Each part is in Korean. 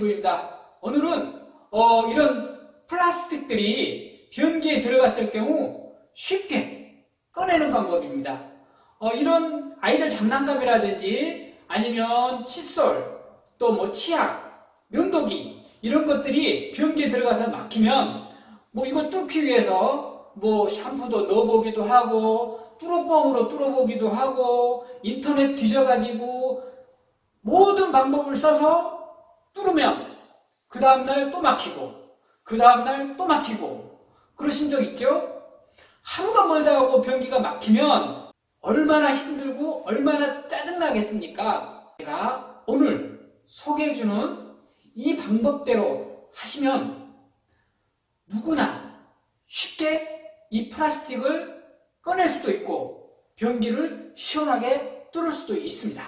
유튜브입니다. 오늘은 어, 이런 플라스틱들이 변기에 들어갔을 경우 쉽게 꺼내는 방법입니다. 어, 이런 아이들 장난감이라든지 아니면 칫솔 또 뭐 치약, 면도기 이런 것들이 변기에 들어가서 막히면 뭐 이거 뚫기 위해서 뭐 샴푸도 넣어보기도 하고 뚫어뻥으로 뚫어보기도 하고 인터넷 뒤져가지고 모든 방법을 써서 뚫으면 그 다음날 또 막히고 그 다음날 또 막히고 그러신 적 있죠? 하루가 멀다 하고 변기가 막히면 얼마나 힘들고 얼마나 짜증나겠습니까? 제가 오늘 소개해주는 이 방법대로 하시면 누구나 쉽게 이 플라스틱을 꺼낼 수도 있고 변기를 시원하게 뚫을 수도 있습니다.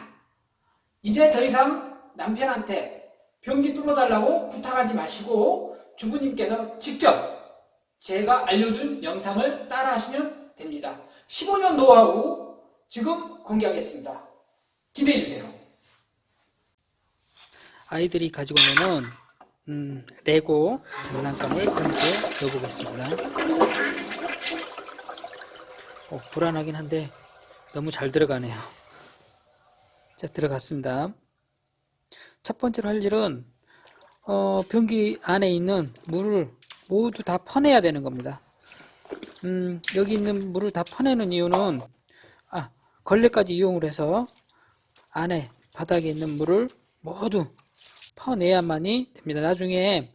이제 더 이상 남편한테 변기 뚫어달라고 부탁하지 마시고 주부님께서 직접 제가 알려준 영상을 따라 하시면 됩니다. 15년 노하우 지금 공개하겠습니다. 기대해 주세요. 아이들이 가지고 노는 음, 레고 장난감을 변기에 넣어보겠습니다. 어, 불안하긴 한데 너무 잘 들어가네요. 자 들어갔습니다. 첫 번째로 할 일은 어, 변기 안에 있는 물을 모두 다 퍼내야 되는 겁니다. 음, 여기 있는 물을 다 퍼내는 이유는 아, 걸레까지 이용을 해서 안에 바닥에 있는 물을 모두 퍼내야만이 됩니다. 나중에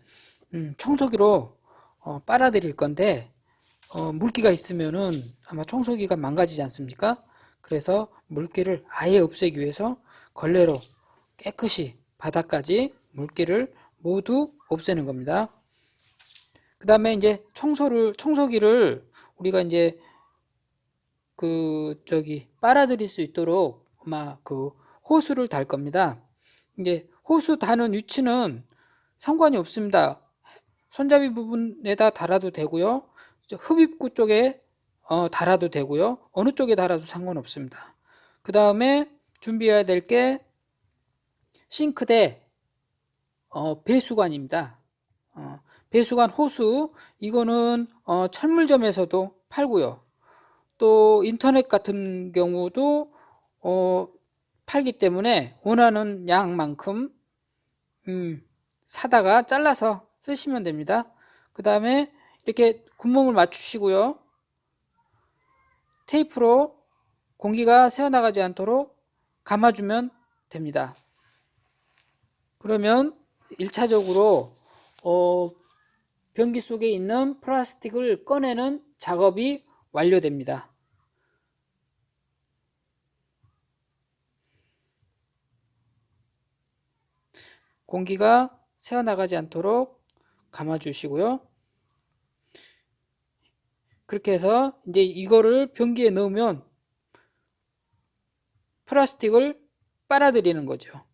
음, 청소기로 어, 빨아들일 건데 어, 물기가 있으면은 아마 청소기가 망가지지 않습니까? 그래서 물기를 아예 없애기 위해서 걸레로 깨끗이 바닥까지 물기를 모두 없애는 겁니다. 그 다음에 이제 청소를 청소기를 우리가 이제 그 저기 빨아들일 수 있도록 아마 그 호수를 달 겁니다. 이제 호수 다는 위치는 상관이 없습니다. 손잡이 부분에다 달아도 되고요. 저 흡입구 쪽에 어, 달아도 되고요. 어느 쪽에 달아도 상관없습니다. 그 다음에 준비해야 될 게 싱크대 어, 배수관입니다. 어, 배수관 호수 이거는 어, 철물점에서도 팔고요. 또 인터넷 같은 경우도 어, 팔기 때문에 원하는 양만큼 음, 사다가 잘라서 쓰시면 됩니다. 그 다음에 이렇게 구멍을 맞추시고요. 테이프로 공기가 새어나가지 않도록 감아주면 됩니다. 그러면 1차적으로 어, 변기 속에 있는 플라스틱을 꺼내는 작업이 완료됩니다. 공기가 새어나가지 않도록 감아주시고요. 그렇게 해서 이제 이거를 변기에 넣으면 플라스틱을 빨아들이는 거죠.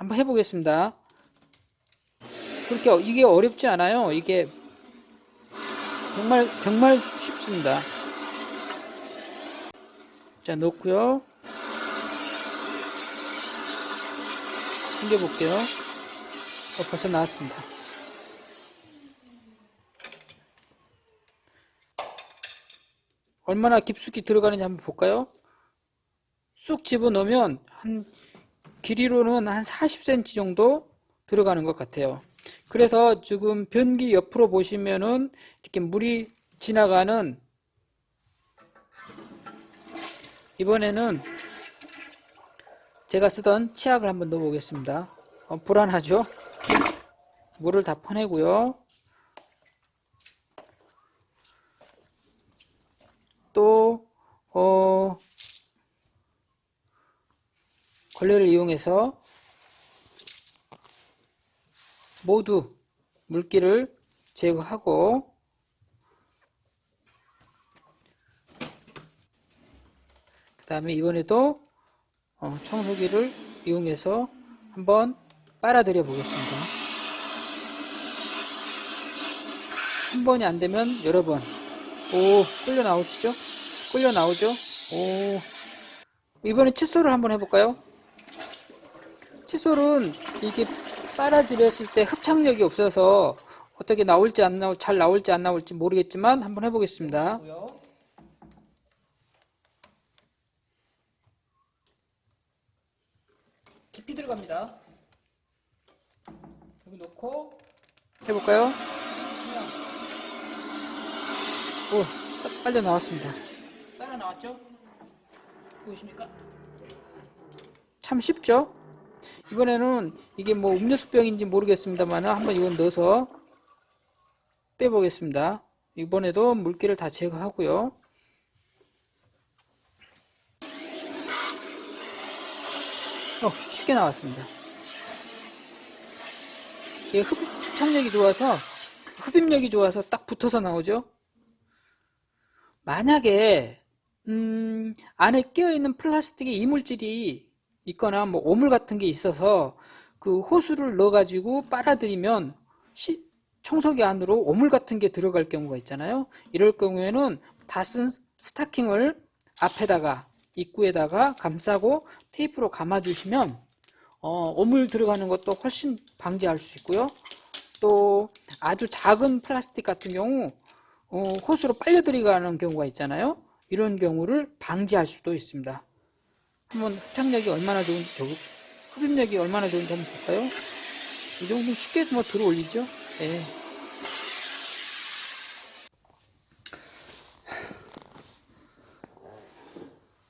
한번 해보겠습니다. 그렇게 이게 어렵지 않아요. 이게 정말 정말 쉽습니다. 자 넣고요. 당겨 볼게요. 어, 벌써 나왔습니다. 얼마나 깊숙이 들어가는지 한번 볼까요? 쑥 집어넣으면 한 길이로는 한 40cm 정도 들어가는 것 같아요. 그래서 지금 변기 옆으로 보시면은 이렇게 물이 지나가는 이번에는 제가 쓰던 치약을 한번 넣어 보겠습니다. 어, 불안하죠? 물을 다 퍼내고요. 또 어, 걸레를 이용해서 모두 물기를 제거하고 그 다음에 이번에도 어, 청소기를 이용해서 한번 빨아들여 보겠습니다. 한 번이 안 되면 여러 번. 오, 끌려 나오시죠? 끌려 나오죠? 오. 이번에 칫솔을 한번 해볼까요? 칫솔은 이게 빨아들였을 때 흡착력이 없어서 어떻게 나올지 안 나올 잘 나올지 안 나올지 모르겠지만 한번 해보겠습니다. 깊이 들어갑니다. 여기 놓고 해볼까요? 오, 빠- 빨려 나왔습니다. 따라 나왔죠? 보이십니까? 참 쉽죠? 이번에는 이게 뭐 음료수병인지 모르겠습니다만 한번 이건 넣어서 빼보겠습니다. 이번에도 물기를 다 제거하고요. 어, 쉽게 나왔습니다. 이게 흡착력이 좋아서 흡입력이 좋아서 딱 붙어서 나오죠. 만약에 음, 안에 끼어 있는 플라스틱에 이물질이 있거나 뭐 오물 같은 게 있어서 그 호수를 넣어가지고 빨아들이면 시- 청소기 안으로 오물 같은 게 들어갈 경우가 있잖아요. 이럴 경우에는 다 쓴 스타킹을 앞에다가 입구에다가 감싸고 테이프로 감아주시면 어, 오물 들어가는 것도 훨씬 방지할 수 있고요. 또 아주 작은 플라스틱 같은 경우 어, 호수로 빨려 들어가는 경우가 있잖아요. 이런 경우를 방지할 수도 있습니다. 한번 흡착력이 얼마나 좋은지 저 흡입력이 얼마나 좋은지 한번 볼까요? 이 정도면 쉽게 뭐 들어 올리죠. 예.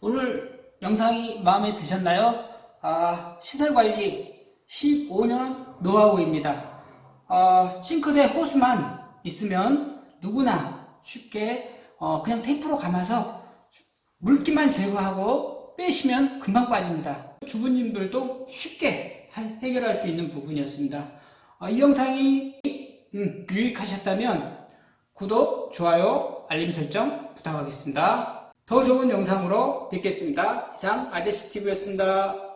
오늘 영상이 마음에 드셨나요? 아, 시설 관리 15년 노하우입니다. 아, 싱크대 호수만 있으면 누구나 쉽게 어, 그냥 테이프로 감아서 물기만 제거하고 빼시면 금방 빠집니다. 주부님들도 쉽게 하- 해결할 수 있는 부분이었습니다. 아, 이 영상이 음, 유익하셨다면 구독, 좋아요, 알림 설정 부탁하겠습니다. 더 좋은 영상으로 뵙겠습니다. 이상 아저씨TV였습니다.